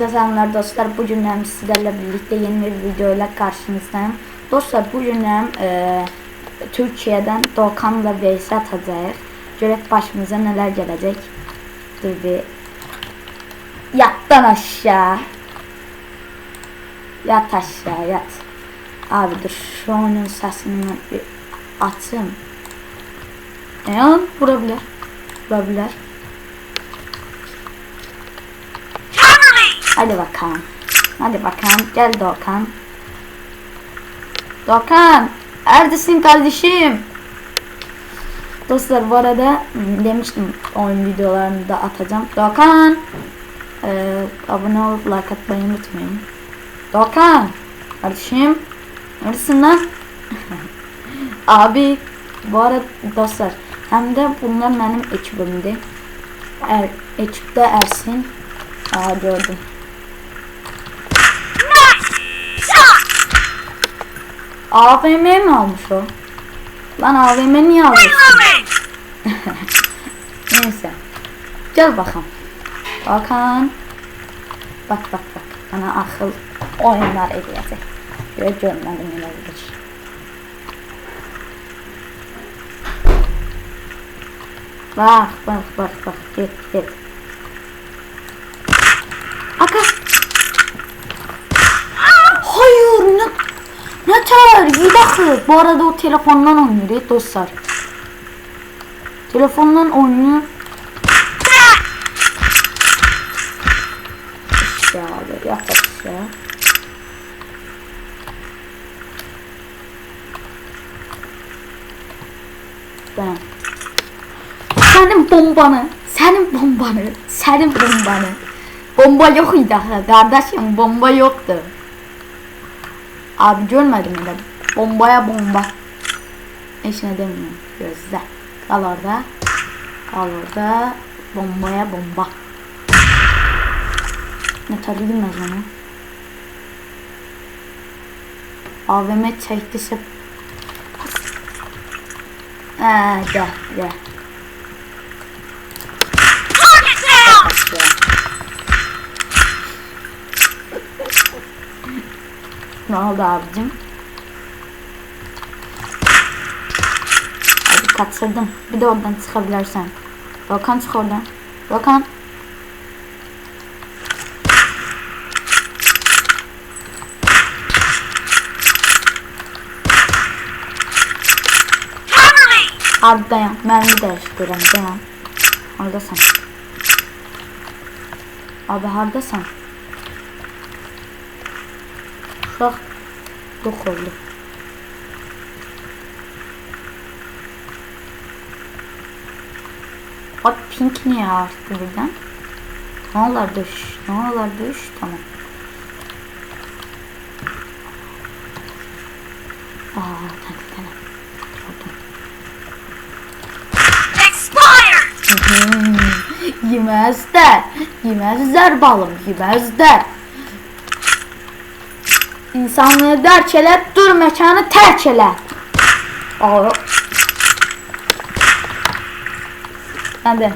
Selamlar dostlar. Bugün sizlerle birlikte yeni bir videoyla karşınızdayım. Dostlar bugün hem e, Türkiye'den Doğukan'la Veysel atacağız. Görek başımıza neler gelecek. Dur bir. Yattan aşağı. Yat aşağı yat. Abi dur şu oyunun sesini bir açayım. E vurabilir. Vurabilir. Hadi bakalım. Hadi bakalım. Gel Doğukan. Doğukan. Neredesin kardeşim? Dostlar bu arada hmm, demiştim oyun videolarını da atacağım. Doğukan. Ee, abone olup like atmayı unutmayın. Doğukan. Kardeşim. Neredesin lan? Abi bu arada dostlar hem de bunlar benim ekibimdi. Er, ekipte Ersin. Aa gördüm. AVM mi almış o? Lan AVM niye alıyorsun? Neyse. Gel bakalım. Bakan. Bak bak bak. Bana akıl oyunlar edecek. Böyle görmedim yine olur. Bak bak bak bak. Git git. Ne ter iyi bakın. Bu arada o telefondan oynuyor dostlar. Telefondan oynuyor. Aşağı böyle yat aşağı. Ben. Senin bombanı, senin bombanı, senin bombanı. Bomba yok idi kardeşim bomba yoktu. Abi görmedim öyle. Bombaya bomba. Hiç ne demiyorum. Gözde. Kal orada. Kal orada. Bombaya bomba. Ne tadı bilmez onu. AVM çektiyse Eee gel gel. Ne oldu abicim? Hadi kaçırdım. Bir de oradan çıkabilirsen. Volkan çık oradan. Volkan. Abi dayan. Mermi değiştirelim. Dayan. Oradasın. Abi haradasın. Bak. Yok oldu. Bak pink niye arttı birden? Düş. Ne olur düş. Tamam. Aa tamam tamam. Hmm, yemezler. Yemezler balım. Yemezler. İnsanlığı derk ele, dur mekanı terk ele. Aa. Hadi.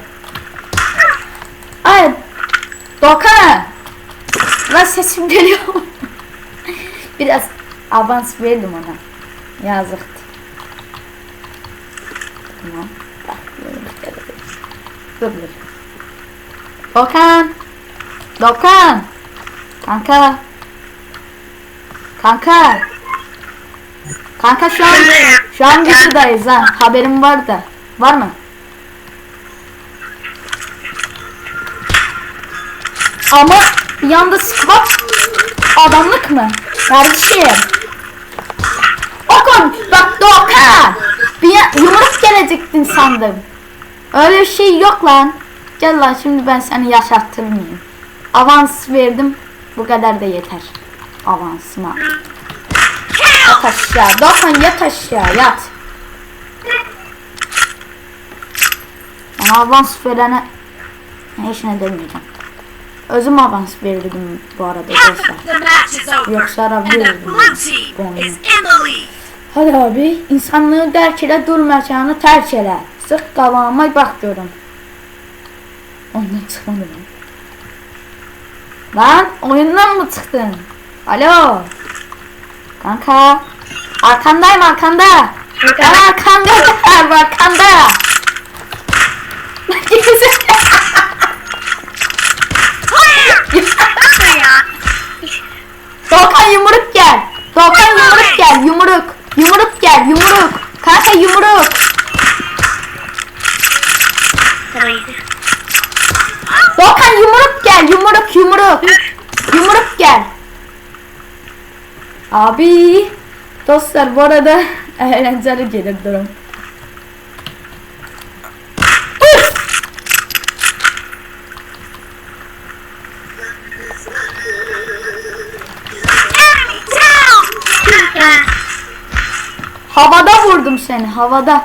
Ay. Dokan. Lan sesim geliyor. Biraz avans verdim ona. Yazıktı. Tamam. De. Dokan. Dokan. Kanka. Kanka. Kanka şu an şu an videodayız ha. Haberim var da. Var mı? Ama bir yanda squat adamlık mı? Kardeşim. Okun bak Dokan. Bir yumruk gelecektin sandım. Öyle bir şey yok lan. Gel lan şimdi ben seni yaşattırmayayım. Avans verdim. Bu kadar da yeter. Avansıma. Yat aşağı. Dokan yat aşağı yat. Bana avans verene hiç ne demeyeceğim. Özüm avans verirdim bu arada dostlar. Yoksa arabilirdim. Hadi abi insanlığı derk ele dur mekanı terk ele. Sık kavağıma bak diyorum. Ondan çıkmadım. Lan oyundan mı çıktın? Alo. Kanka. Arkandayım arkanda. Ben arkanda. Arkanda. Clear! ya. Doğukan yumruk gel. Doğukan. Yumruk. Yumruk gel. Yumruk. Kanka yumruk. Doğukan yumruk gel. Yumruk yumruk. Yumruk gel. Abi. Dostlar bu arada eğlenceli gelir durum. Havada vurdum seni havada.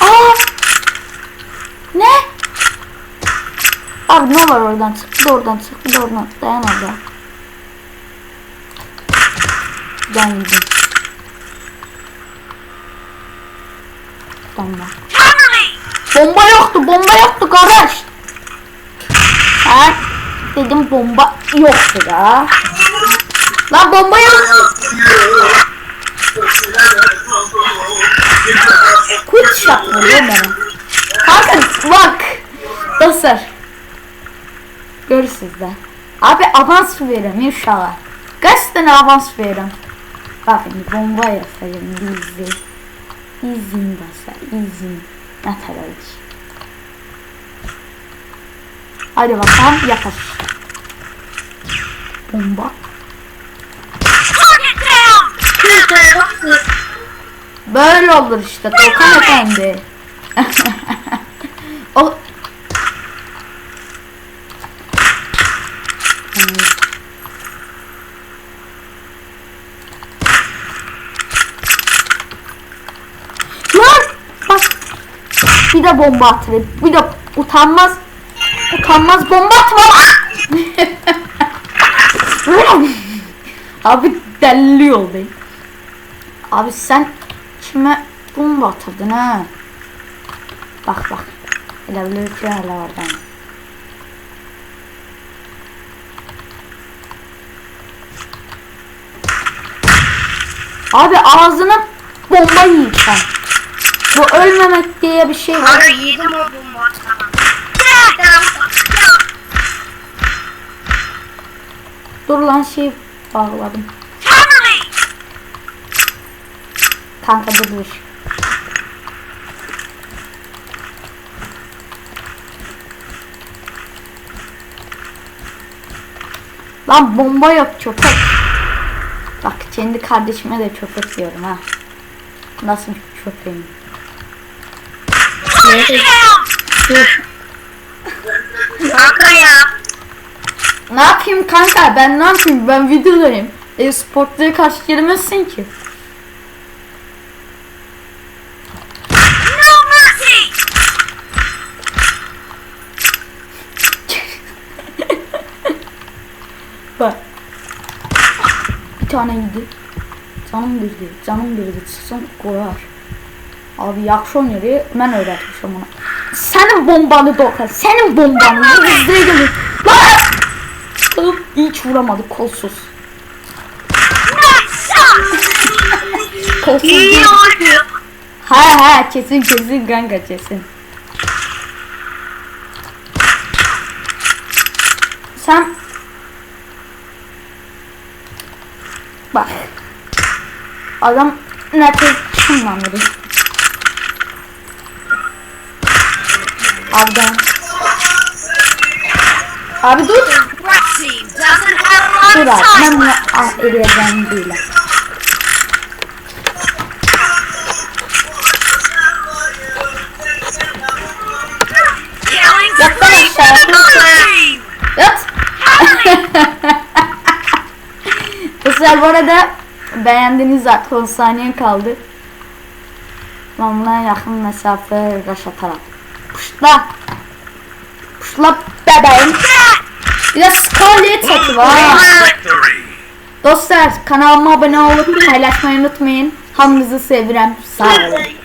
Aa! Ne? Abi ne var oradan çık bir de oradan çık bir de oradan dayanamadı. Cover me! Bomba yoktu bomba yoktu kardeş. Ha? Dedim bomba yoktu da. Lan bomba yok. Shot vuruyor bana. Kanka bak. Dostlar. Görürsünüz de. Abi avans verin inşallah. Kaç tane avans verin. Bakın bomba yapayım bizi. İzin dostlar izin. Ne tarafı. Hadi bakalım yakar. Bomba. Böyle olur işte Tolkan Efendi. o Lan! Bak. Bir de bomba atıyor. Bir de utanmaz. Utanmaz bomba atma. Abi deli oldu. Abi sen kime bomba atırdın ha? Bak bak. Şey hala oradan. Abi ağzına bomba yiyeceksin. Bu ölmemek diye bir şey var. Abi bomba. Tamam. Ya! Dur lan şey bağladım. Kanka dur dur. Lan bomba yok köpek. Bak kendi kardeşime de köpek diyorum ha. Nasıl bir down! Kanka ya. Ne yapayım kanka ben ne yapayım ben videodayım. E sportlara karşı giremezsin ki. Bak. Bir tane yedi. Canım girdi. Canım girdi. Çıksın koyar. Abi yakşı oynuyor. Ben öğretmişim ona. Senin bombanı Doğukan. Senin bombanı. Gelir. Lan! Hiç vuramadı kolsuz. Kolsuz değil. Ha ha kesin kesin kanka kesin. Sen Bak. Adam nefes çınlanır. Abi ben. Abi dur. Dur abi. Ben bunu ah, eleyeceğim değil. Yap lan aşağı. Yat. Kızlar bu arada beğendiniz zaten 10 saniye kaldı. Buna yakın mesafe rush atarak. Puşla. Puşla bebeğim. Bir de Scarlet seti var. Dostlar kanalıma abone olup paylaşmayı unutmayın. Hamınızı seviyorum. Sağ olun.